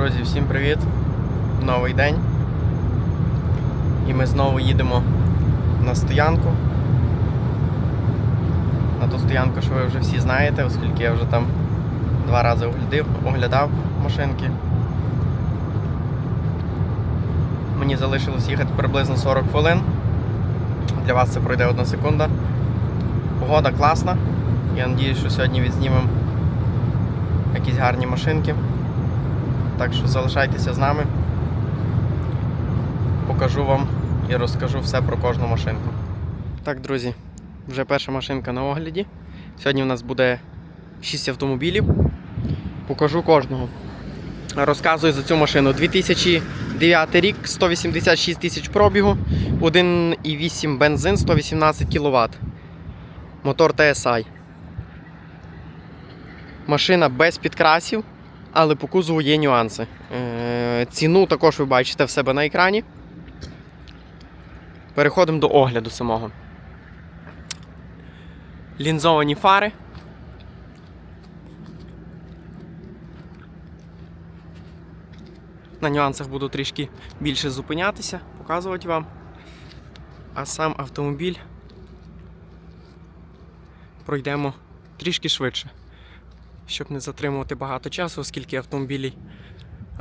Друзі, всім привіт! Новий день. І ми знову їдемо на стоянку. На ту стоянку, що ви вже всі знаєте, оскільки я вже там два рази оглядив, оглядав машинки. Мені залишилось їхати приблизно 40 хвилин. Для вас це пройде одна секунда. Погода класна. Я сподіваюся, що сьогодні відзнімемо якісь гарні машинки. Так що залишайтеся з нами. Покажу вам і розкажу все про кожну машинку. Так, друзі, вже перша машинка на огляді. Сьогодні у нас буде 6 автомобілів. Покажу кожного. Розказую за цю машину. 2009 рік, 186 тисяч пробігу, 1,8 бензин, 118 кВт. Мотор TSI. Машина без підкрасів, але по кузову є нюанси. Е, Ціну також ви бачите в себе на екрані. Переходимо до огляду самого. Лінзовані фари. На нюансах буду трішки більше зупинятися, показувати вам. А сам автомобіль пройдемо трішки швидше щоб не затримувати багато часу, оскільки автомобілів,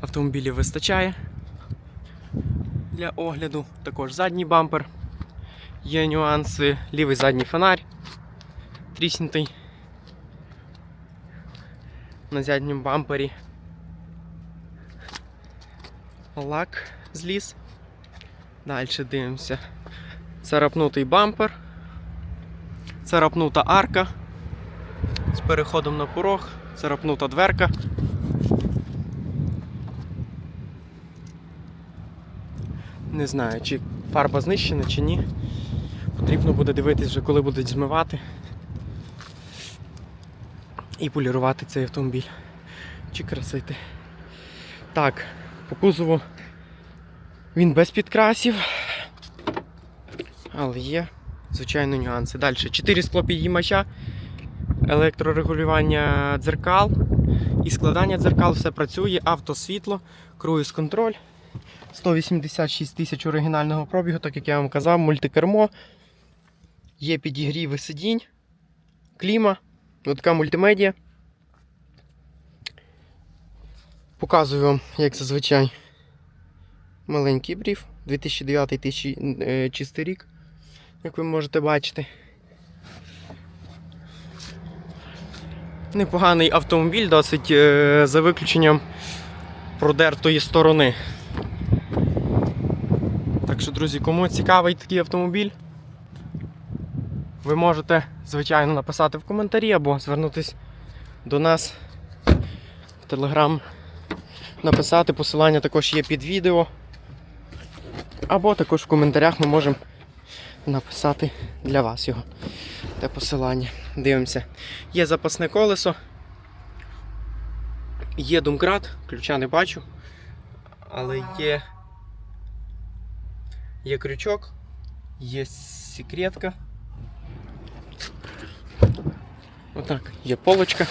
автомобілів вистачає для огляду. Також задній бампер. Є нюанси, лівий задній фонарь тріснутий на задньому бампері. Лак зліз. Далі дивимося. Царапнутий бампер. Царапнута арка з переходом на порог, царапнута дверка. Не знаю, чи фарба знищена, чи ні. Потрібно буде дивитись вже, коли будуть змивати і полірувати цей автомобіль. Чи красити. Так, по кузову він без підкрасів, але є, звичайно, нюанси. Далі 4 склопідіймача електрорегулювання дзеркал і складання дзеркал, все працює, автосвітло, круїз контроль. 186 тисяч оригінального пробігу, так як я вам казав, мультикермо. Є підігріви сидінь, кліма, така мультимедіа. Показую вам, як зазвичай, маленький брів, 2009 тисячі, е, чистий рік, як ви можете бачити. Непоганий автомобіль, досить е, за виключенням продертої сторони. Так що, друзі, кому цікавий такий автомобіль, ви можете, звичайно, написати в коментарі або звернутися до нас в Телеграм, написати, посилання також є під відео. Або також в коментарях ми можемо написати для вас його те посилання. Дивимося. Є запасне колесо. Є домкрат, ключа не бачу. Але є. Є крючок, є секретка. Отак, є полочка.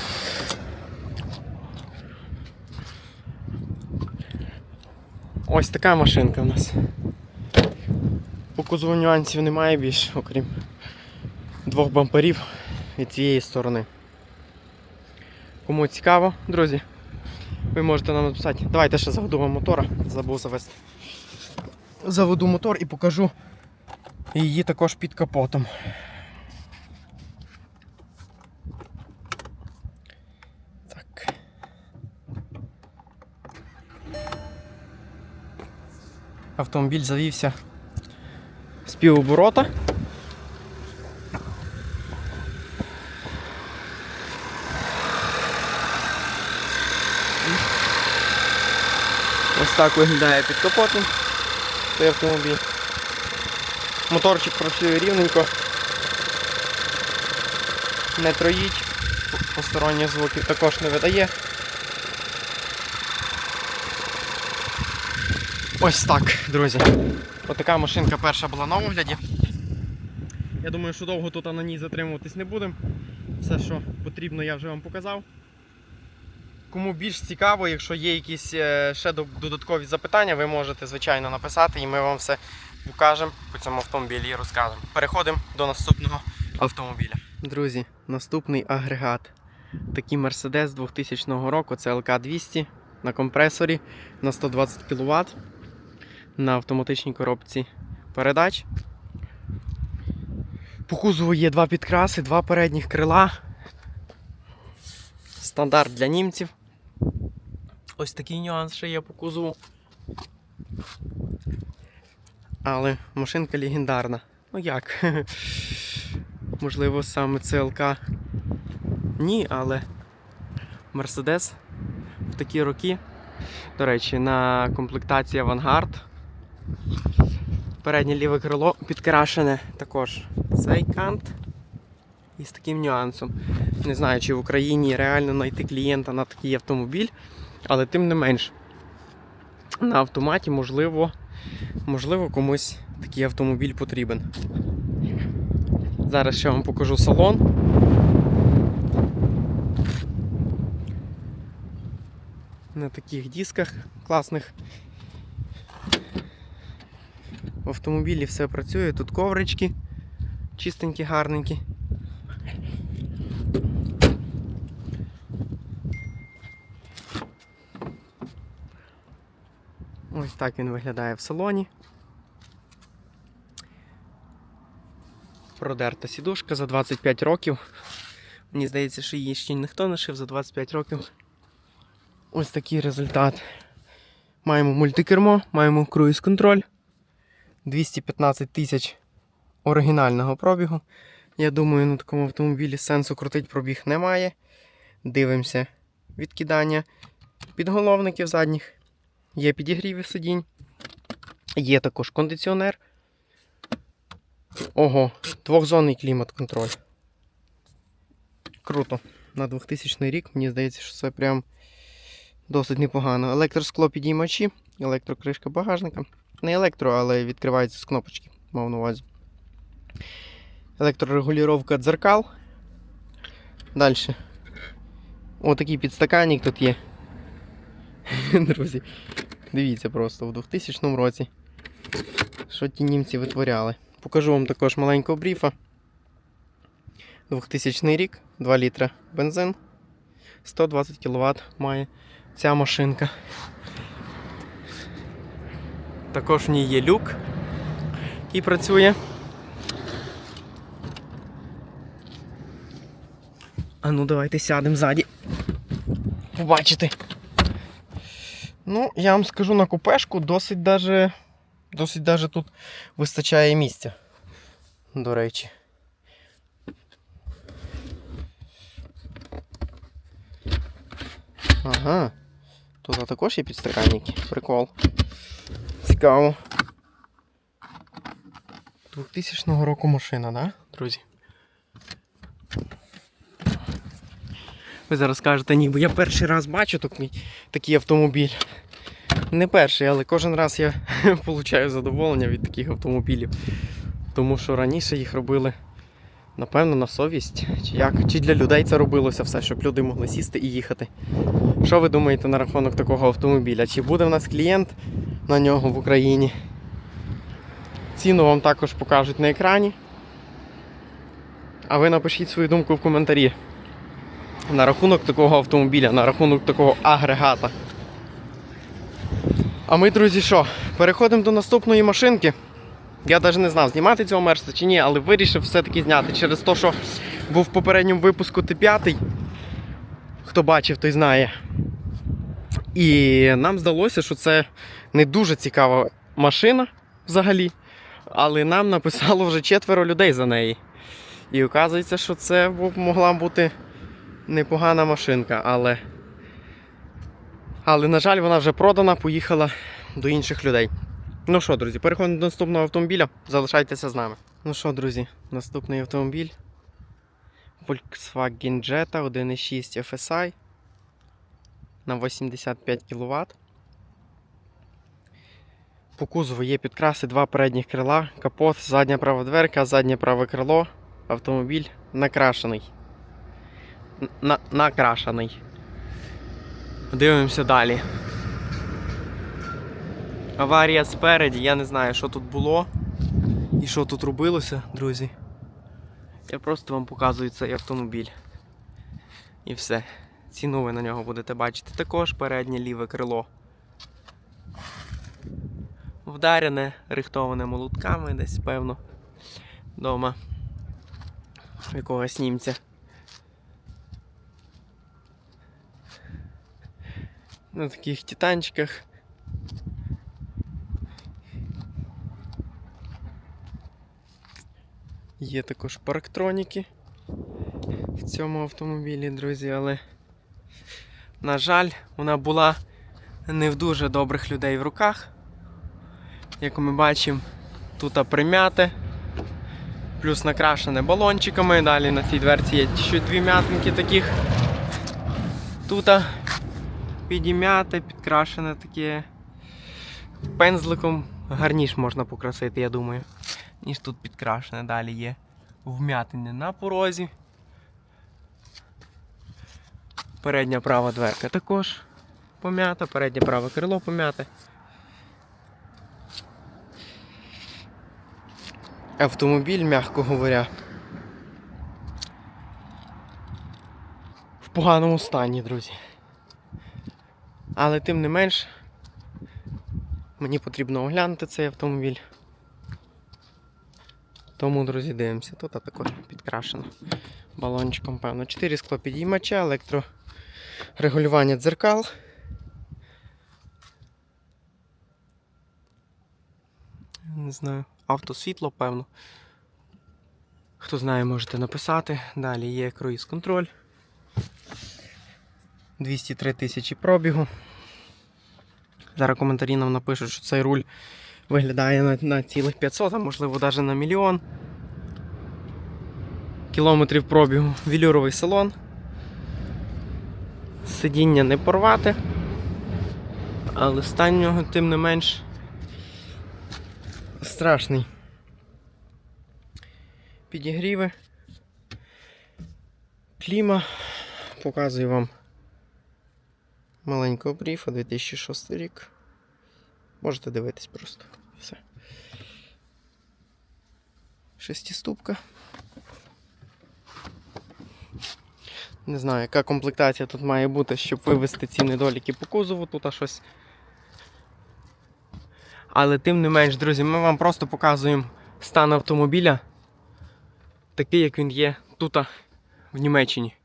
Ось така машинка у нас. Кузову нюансів немає більш, окрім двох бамперів від цієї сторони. Кому цікаво, друзі, ви можете нам написати. Давайте ще заведу мотора, забув завести. Заведу мотор і покажу її також під капотом. Автомобіль завівся півоборота. Ось так виглядає під капотом цей автомобіль. Моторчик працює рівненько. Не троїть, посторонніх звуків також не видає. Ось так, друзі. Отака машинка перша була на огляді. Я думаю, що довго тут на ній затримуватись не будемо. Все, що потрібно, я вже вам показав. Кому більш цікаво, якщо є якісь е, ще додаткові запитання, ви можете звичайно написати, і ми вам все покажемо по цьому автомобілі і розкажемо. Переходимо до наступного автомобіля. Друзі, наступний агрегат. Такий Mercedes 2000 року, це LK200 на компресорі на 120 кВт на автоматичній коробці передач. По кузову є два підкраси, два передніх крила. Стандарт для німців. Ось такий нюанс ще є по кузову. Але машинка легендарна. Ну як? Можливо, саме ЦЛК. Ні, але Мерседес в такі роки. До речі, на комплектації Авангард. Переднє ліве крило підкрашене також цей кант. І з таким нюансом. Не знаю, чи в Україні реально знайти клієнта на такий автомобіль, але тим не менш, на автоматі можливо, можливо комусь такий автомобіль потрібен. Зараз ще вам покажу салон. На таких дисках класних. В автомобілі все працює, тут коврички чистенькі, гарненькі. Ось так він виглядає в салоні. Продерта сідушка за 25 років. Мені здається, що її ще ніхто не шив за 25 років. Ось такий результат. Маємо мультикермо, маємо круїз контроль. 215 тисяч оригінального пробігу. Я думаю, на такому автомобілі сенсу крутить пробіг немає. Дивимося відкидання підголовників задніх. Є підігріви сидінь. Є також кондиціонер. Ого, двохзонний клімат-контроль. Круто. На 2000 рік, мені здається, що це прям досить непогано. Електроскло підіймачі, електрокришка багажника. Не електро, але відкривається з кнопочки, мав на увазі. Електрорегулювання дзеркал. Далі. Отакий підстаканник тут є. Друзі, дивіться просто в 2000 році. Що ті німці витворяли. Покажу вам також маленького бріфа. 2000 рік, 2 літра бензин. 120 кВт має ця машинка. Також в ній є люк, який працює. А ну давайте сядемо ззаді. Побачите. Ну, я вам скажу на купешку досить даже, досить даже тут вистачає місця. До речі. Ага. Тут також є підстаканники. Прикол. Цікаво. 2000 року машина, да, друзі? Ви зараз кажете, ніби я перший раз бачу такий, автомобіль. Не перший, але кожен раз я отримую задоволення від таких автомобілів. Тому що раніше їх робили, напевно, на совість. Чи як? Чи для людей це робилося все, щоб люди могли сісти і їхати. Що ви думаєте на рахунок такого автомобіля? Чи буде в нас клієнт на нього в Україні? Ціну вам також покажуть на екрані. А ви напишіть свою думку в коментарі на рахунок такого автомобіля, на рахунок такого агрегата. А ми, друзі, що? Переходимо до наступної машинки. Я навіть не знав, знімати цього мерса чи ні, але вирішив все-таки зняти через те, що був в попередньому випуску Т5. Хто бачив, той знає. І нам здалося, що це не дуже цікава машина взагалі. Але нам написало вже четверо людей за неї. І оказується, що це могла бути непогана машинка, але. Але, на жаль, вона вже продана, поїхала до інших людей. Ну що, друзі, переходимо до наступного автомобіля. Залишайтеся з нами. Ну що, друзі, наступний автомобіль. Volkswagen Jetta 1.6 FSI на 85 кВт. По кузову є підкраси, два передніх крила, капот, задня права дверка, заднє праве крило. Автомобіль накрашений. На, накрашений. Дивимося далі. Аварія спереді, я не знаю, що тут було і що тут робилося, друзі. Я просто вам показую цей автомобіль. І все. Ціну ви на нього будете бачити також переднє ліве крило. Вдарене, рихтоване молотками десь, певно, вдома якогось німця. На таких титанчиках. Є також парктроніки в цьому автомобілі, друзі, але, на жаль, вона була не в дуже добрих людей в руках. Як ми бачимо, тут примяте, плюс накрашене балончиками. Далі на цій дверці є ще дві м'ятинки таких. Тут підім'яте, підкрашене таке пензликом. Гарніш можна покрасити, я думаю, ніж тут підкрашене. Далі є вм'ятини на порозі. Передня права дверка також пом'ята, переднє праве крило пом'яте. Автомобіль, м'яко говоря, в поганому стані, друзі. Але тим не менш, мені потрібно оглянути цей автомобіль. Тому, друзі, дивимося. Тут також підкрашено балончиком, певно. 4 склопідіймача, електрорегулювання дзеркал. Не знаю, автосвітло, певно. Хто знає, можете написати. Далі є круїз контроль. 203 тисячі пробігу. Зараз коментарі нам напишуть, що цей руль виглядає на, на цілих 500, а можливо навіть на мільйон. Кілометрів пробігу. Вілюровий салон. Сидіння не порвати. Але стан нього тим не менш страшний. Підігріви. Кліма. Показую вам маленького бріфа 2006 рік. Можете дивитись просто. Все. Шестиступка. Не знаю, яка комплектація тут має бути, щоб вивести ці недоліки по кузову, тут а щось. Але тим не менш, друзі, ми вам просто показуємо стан автомобіля, такий, як він є тут, в Німеччині.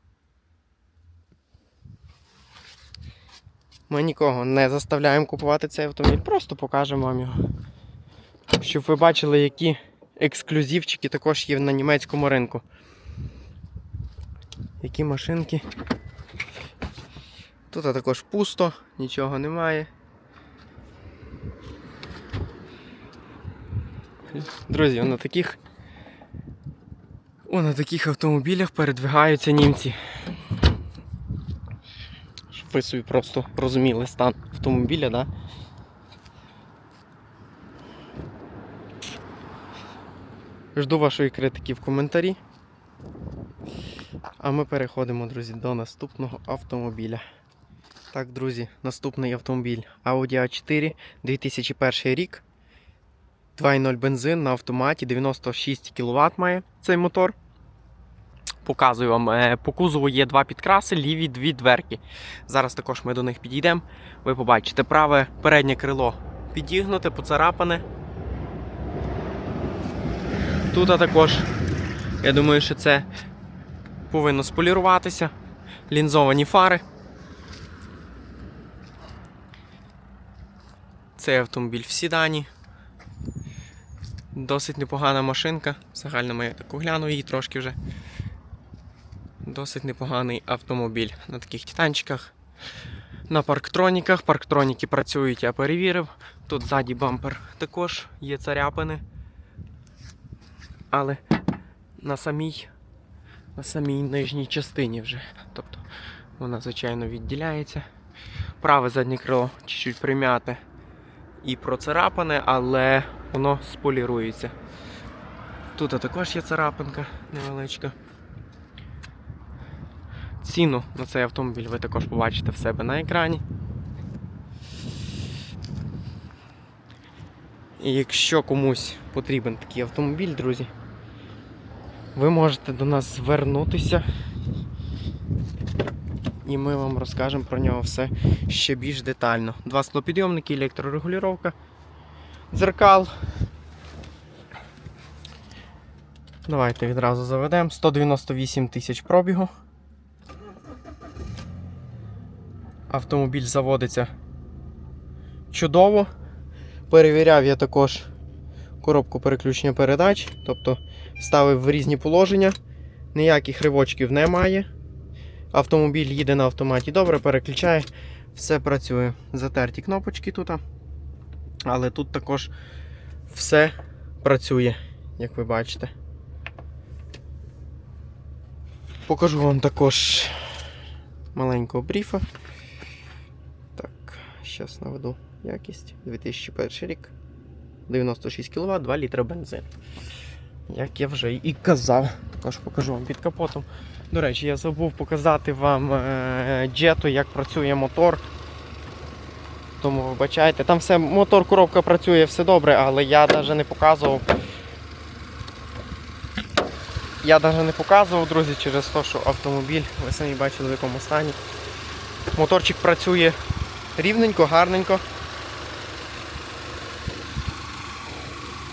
Ми нікого не заставляємо купувати цей автомобіль, просто покажемо вам його. Щоб ви бачили, які ексклюзивчики також є на німецькому ринку. Які машинки. Тут також пусто, нічого немає. Друзі, на таких на таких автомобілях передвигаються німці. Собі просто розуміли стан автомобіля, да? Жду вашої критики в коментарі. А ми переходимо, друзі, до наступного автомобіля. Так, друзі, наступний автомобіль Audi A4 2001 рік. 2.0 бензин на автоматі, 96 кВт має цей мотор. Показую вам, е, по кузову є два підкраси, ліві дві дверки. Зараз також ми до них підійдемо. Ви побачите праве переднє крило підігнуте, поцарапане. Тут також, я думаю, що це повинно споліруватися. Лінзовані фари. Цей автомобіль в сідані. Досить непогана машинка. Загально я так огляну її трошки вже. Досить непоганий автомобіль на таких титанчиках. На парктроніках. Парктроніки працюють, я перевірив. Тут ззаді бампер також є царяпини. Але на самій, на самій нижній частині вже. Тобто вона, звичайно, відділяється. Праве заднє крило чуть-чуть прим'яте і процарапане, але воно сполірується. Тут також є царапинка невеличка. Ціну на цей автомобіль ви також побачите в себе на екрані. І якщо комусь потрібен такий автомобіль, друзі, ви можете до нас звернутися. І ми вам розкажемо про нього все ще більш детально. Два склопідйомники, електрорегулювання, дзеркал. Давайте відразу заведемо. 198 тисяч пробігу. Автомобіль заводиться чудово. Перевіряв я також коробку переключення передач, тобто ставив в різні положення, ніяких ривочків немає. Автомобіль їде на автоматі добре, переключає, все працює. Затерті кнопочки тут. Але тут також все працює, як ви бачите. Покажу вам також маленького бріфа. Зараз наведу якість. 2001 рік. 96 кВт, 2 літри бензин. Як я вже і казав, також покажу вам під капотом. До речі, я забув показати вам е, джету, як працює мотор. Тому вибачайте, там все, мотор, коробка працює, все добре, але я навіть не показував. Я навіть не показував, друзі, через те, що автомобіль, ви самі бачили в якому стані. Моторчик працює рівненько, гарненько.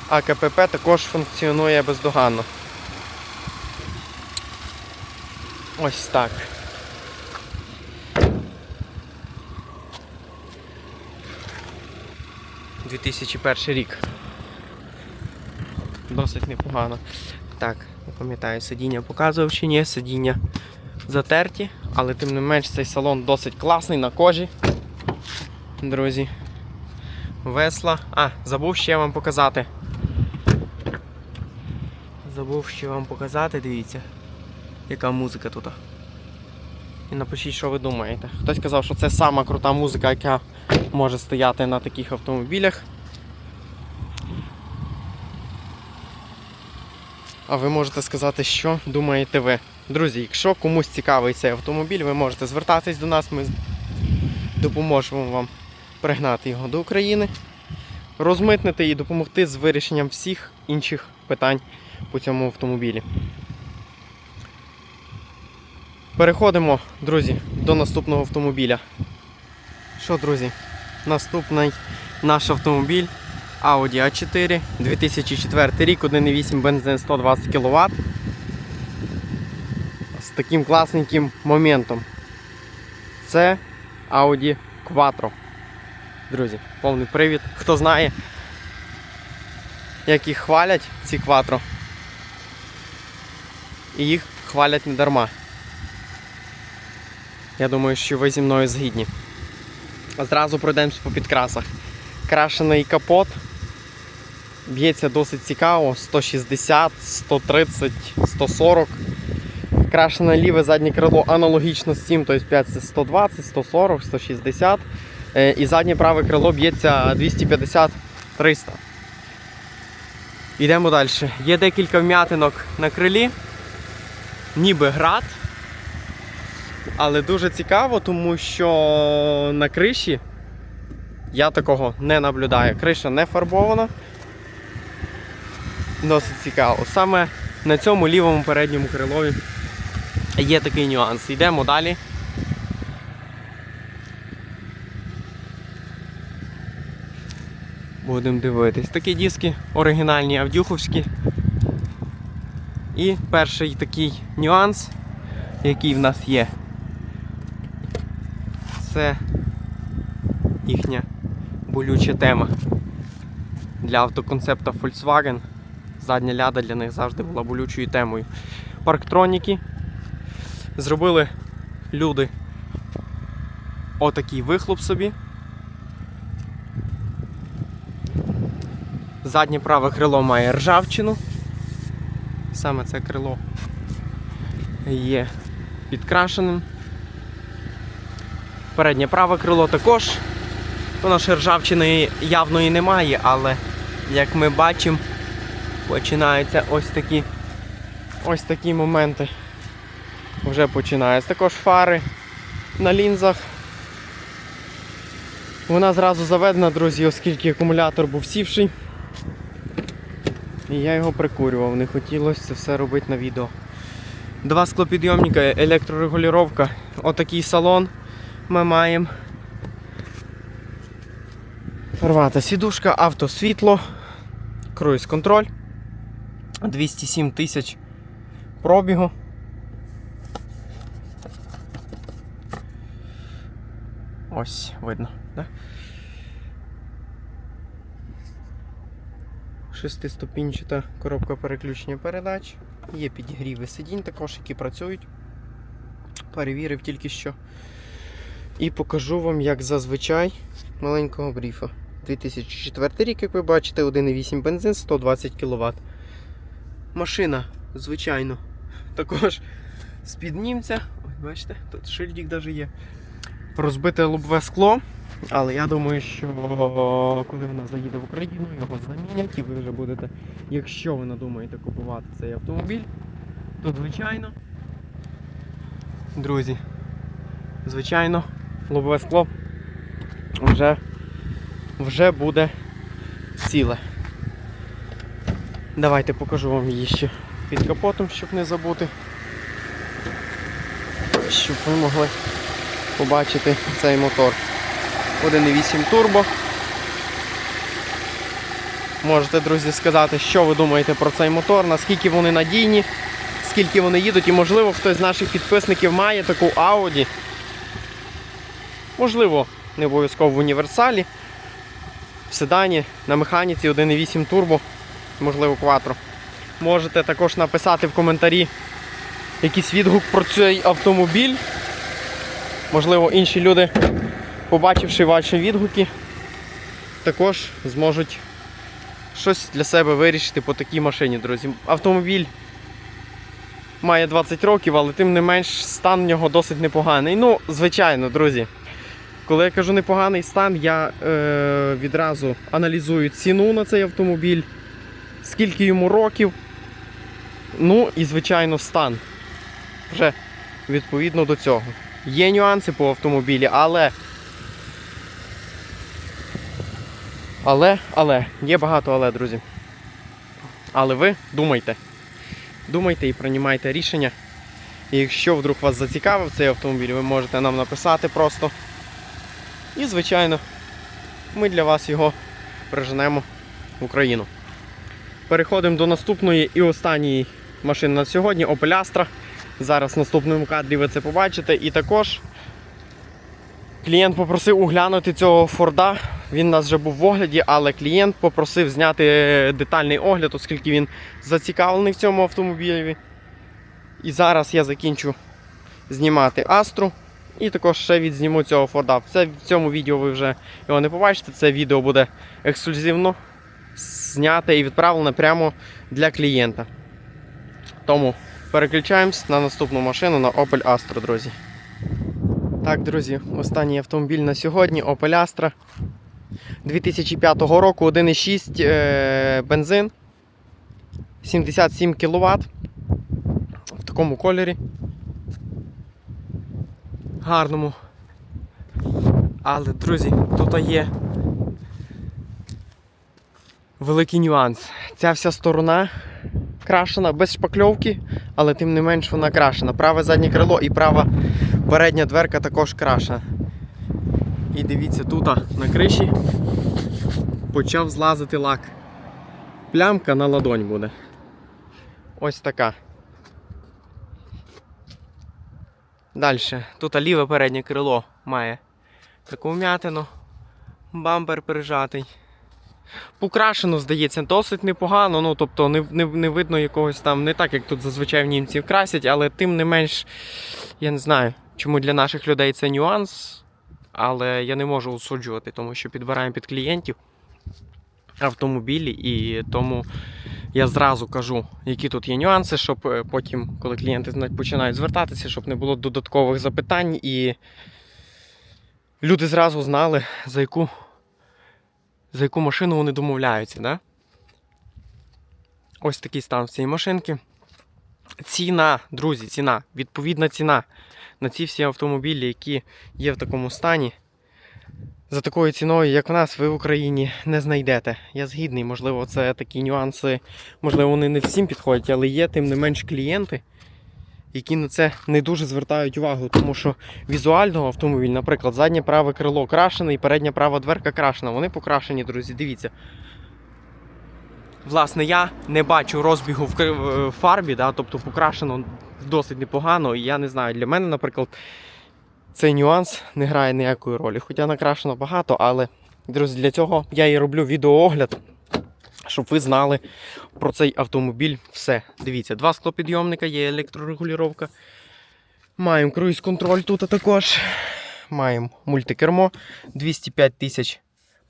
А КПП також функціонує бездоганно. Ось так. – 2001 рік. Досить непогано. Так, не пам'ятаю, сидіння показував чи ні, сидіння затерті, але тим не менш цей салон досить класний на кожі. Друзі. Весла. А, забув ще вам показати. Забув ще вам показати, дивіться, яка музика тут. І напишіть, що ви думаєте. Хтось казав, що це сама крута музика, яка може стояти на таких автомобілях. А ви можете сказати, що думаєте ви. Друзі, якщо комусь цікавий цей автомобіль, ви можете звертатись до нас, ми допоможемо вам пригнати його до України, розмитнити і допомогти з вирішенням всіх інших питань по цьому автомобілі. Переходимо, друзі, до наступного автомобіля. Що, друзі? Наступний наш автомобіль Audi A4 2004 рік, 1,8 бензин 120 кВт. З таким класненьким моментом. Це Audi Quattro. Друзі, повний привід. Хто знає, як їх хвалять, ці Quattro. І їх хвалять не дарма. Я думаю, що ви зі мною згідні. Зразу пройдемось по підкрасах. Крашений капот. Б'ється досить цікаво. 160, 130, 140. Крашене ліве заднє крило аналогічно з цим, тобто 5 це 120, 140, 160. Е, І заднє праве крило б'ється 250-300. Йдемо далі. Є декілька вм'ятинок на крилі, ніби град. Але дуже цікаво, тому що на криші я такого не наблюдаю. Криша не фарбована. Досить цікаво. Саме на цьому лівому передньому крилові є такий нюанс. Йдемо далі. Будемо дивитись. Такі диски оригінальні авдюховські. І перший такий нюанс, який в нас є, це їхня болюча тема. Для автоконцепта Volkswagen задня ляда для них завжди була болючою темою. Парктроніки зробили люди отакий вихлоп собі. Заднє праве крило має ржавчину. Саме це крило є підкрашеним. Переднє праве крило також. Воно ж ржавчини явної немає, але як ми бачимо, починаються ось такі ось такі моменти вже починається. Також фари на лінзах. Вона зразу заведена, друзі, оскільки акумулятор був сівший. І я його прикурював, не хотілося це все робити на відео. Два склопідйомника, електрорегулювання. Отакий салон ми маємо. Рвата сідушка, автосвітло, круїз контроль. 207 тисяч пробігу. Ось, видно, да? Шестиступінчата коробка переключення передач. Є підігріви сидінь також, які працюють. Перевірив тільки що. І покажу вам, як зазвичай маленького бріфа. 2004 рік, як ви бачите, 1,8 бензин, 120 кВт. Машина, звичайно, також з-під німця. Ось бачите, тут шильдик навіть є. Розбите лобове скло. Але я думаю, що коли вона заїде в Україну, його замінять і ви вже будете, якщо ви надумаєте купувати цей автомобіль, то звичайно, друзі, звичайно, лобове скло вже, вже буде ціле. Давайте покажу вам її ще під капотом, щоб не забути. Щоб ви могли побачити цей мотор. 1,8 турбо. Можете, друзі, сказати, що ви думаєте про цей мотор, наскільки вони надійні, скільки вони їдуть, і можливо хтось з наших підписників має таку Audi. Можливо, не обов'язково в універсалі, в седані, на механіці 1,8 турбо, можливо, Quattro. Можете також написати в коментарі якийсь відгук про цей автомобіль. Можливо, інші люди побачивши ваші відгуки, також зможуть щось для себе вирішити по такій машині, друзі. Автомобіль має 20 років, але тим не менш стан в нього досить непоганий. Ну, звичайно, друзі. Коли я кажу непоганий стан, я е, відразу аналізую ціну на цей автомобіль, скільки йому років. Ну і, звичайно, стан. Вже відповідно до цього. Є нюанси по автомобілі, але Але, але, є багато але, друзі. Але ви думайте. Думайте і приймайте рішення. І якщо вдруг вас зацікавив цей автомобіль, ви можете нам написати просто. І, звичайно, ми для вас його приженемо в Україну. Переходимо до наступної і останньої машини на сьогодні Opel Astra. Зараз в наступному кадрі ви це побачите. І також клієнт попросив оглянути цього Форда. Він у нас вже був в огляді, але клієнт попросив зняти детальний огляд, оскільки він зацікавлений в цьому автомобілі. І зараз я закінчу знімати Астру. І також ще відзніму цього Форда. Це, в цьому відео ви вже його не побачите. Це відео буде ексклюзивно зняте і відправлене прямо для клієнта. Тому переключаємось на наступну машину на Opel Astra, друзі. Так, друзі, останній автомобіль на сьогодні Opel Astra 2005 року 1,6 е, бензин 77 кВт в такому кольорі. Гарному. Але, друзі, тут є великий нюанс. Ця вся сторона крашена без шпакльовки, але тим не менш вона крашена. Праве заднє крило і права передня дверка також крашена. І дивіться, тут на криші почав злазити лак. Плямка на ладонь буде. Ось така. Далі. Тут ліве переднє крило має таку вмятину, бампер прижатий. Покрашено, здається, досить непогано, ну тобто не, не, не видно якогось там, не так, як тут зазвичай в німців красять, але тим не менш, я не знаю, чому для наших людей це нюанс, але я не можу осуджувати, тому що підбираємо під клієнтів автомобілі, і тому я зразу кажу, які тут є нюанси, щоб е, потім, коли клієнти починають звертатися, щоб не було додаткових запитань і люди зразу знали, за яку, за яку машину вони домовляються. Да? Ось такий стан в цієї машинки. ціна, друзі, ціна, відповідна ціна на ці всі автомобілі, які є в такому стані. За такою ціною, як в нас, ви в Україні не знайдете. Я згідний, можливо, це такі нюанси, можливо, вони не всім підходять, але є тим не менш клієнти, які на це не дуже звертають увагу, тому що візуально автомобіль, наприклад, заднє праве крило крашене і передня права дверка крашена. Вони покрашені, друзі, дивіться. Власне, я не бачу розбігу в фарбі, да, тобто покрашено досить непогано. І я не знаю, для мене, наприклад, цей нюанс не грає ніякої ролі. Хоча накрашено багато, але, друзі, для цього я і роблю відеоогляд, щоб ви знали про цей автомобіль все. Дивіться, два склопідйомника, є електрорегулювання. Маємо круїз-контроль тут також. Маємо мультикермо 205 тисяч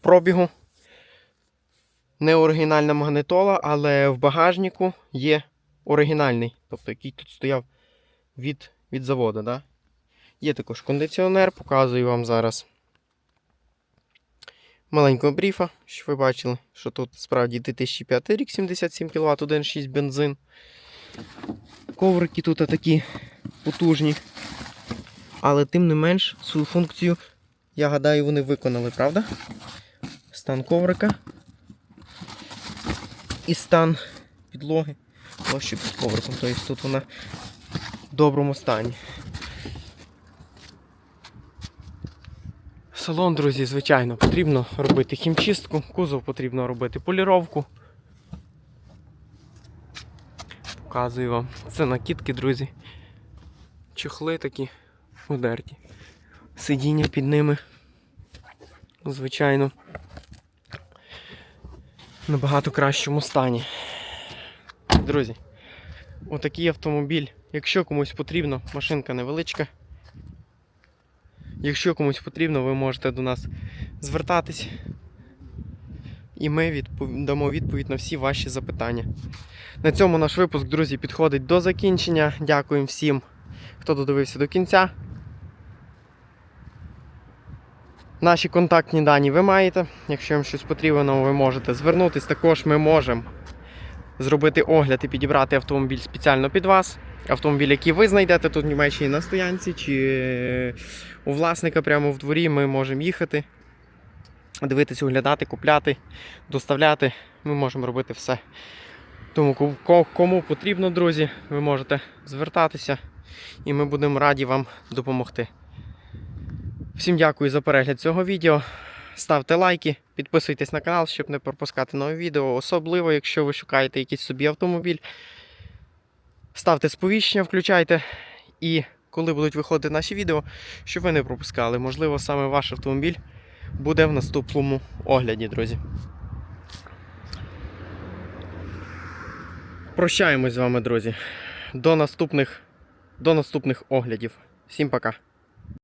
пробігу. Не оригінальна магнитола, але в багажнику є оригінальний, тобто який тут стояв від, від заводу. Да? Є також кондиціонер, показую вам зараз маленького бріфа, щоб ви бачили, що тут справді 2005 рік 77 кВт, 1,6 бензин. Коврики тут такі потужні. Але тим не менш свою функцію, я гадаю, вони виконали, правда? Стан коврика і стан підлоги. Що під ковриком, тобто тут вона в доброму стані. Салон, друзі, звичайно, потрібно робити хімчистку, кузов потрібно робити поліровку. Показую вам. Це накидки, друзі. Чехли такі удерті. Сидіння під ними. Звичайно. Набагато кращому стані. Друзі, отакий автомобіль. Якщо комусь потрібно, машинка невеличка. Якщо комусь потрібно, ви можете до нас звертатись. І ми відпов... дамо відповідь на всі ваші запитання. На цьому наш випуск, друзі, підходить до закінчення. Дякуємо всім, хто додивився до кінця. Наші контактні дані ви маєте. Якщо вам щось потрібно, ви можете звернутись. Також ми можемо зробити огляд і підібрати автомобіль спеціально під вас. Автомобіль, який ви знайдете тут в Німеччині на стоянці, чи у власника прямо в дворі, ми можемо їхати, дивитися, оглядати, купляти, доставляти. Ми можемо робити все. Тому ко- ко- кому потрібно, друзі, ви можете звертатися, і ми будемо раді вам допомогти. Всім дякую за перегляд цього відео. Ставте лайки, підписуйтесь на канал, щоб не пропускати нові відео. Особливо, якщо ви шукаєте якийсь собі автомобіль. Ставте сповіщення, включайте. І коли будуть виходити наші відео, щоб ви не пропускали. Можливо, саме ваш автомобіль буде в наступному огляді, друзі. Прощаємось з вами, друзі. До наступних, до наступних оглядів. Всім пока.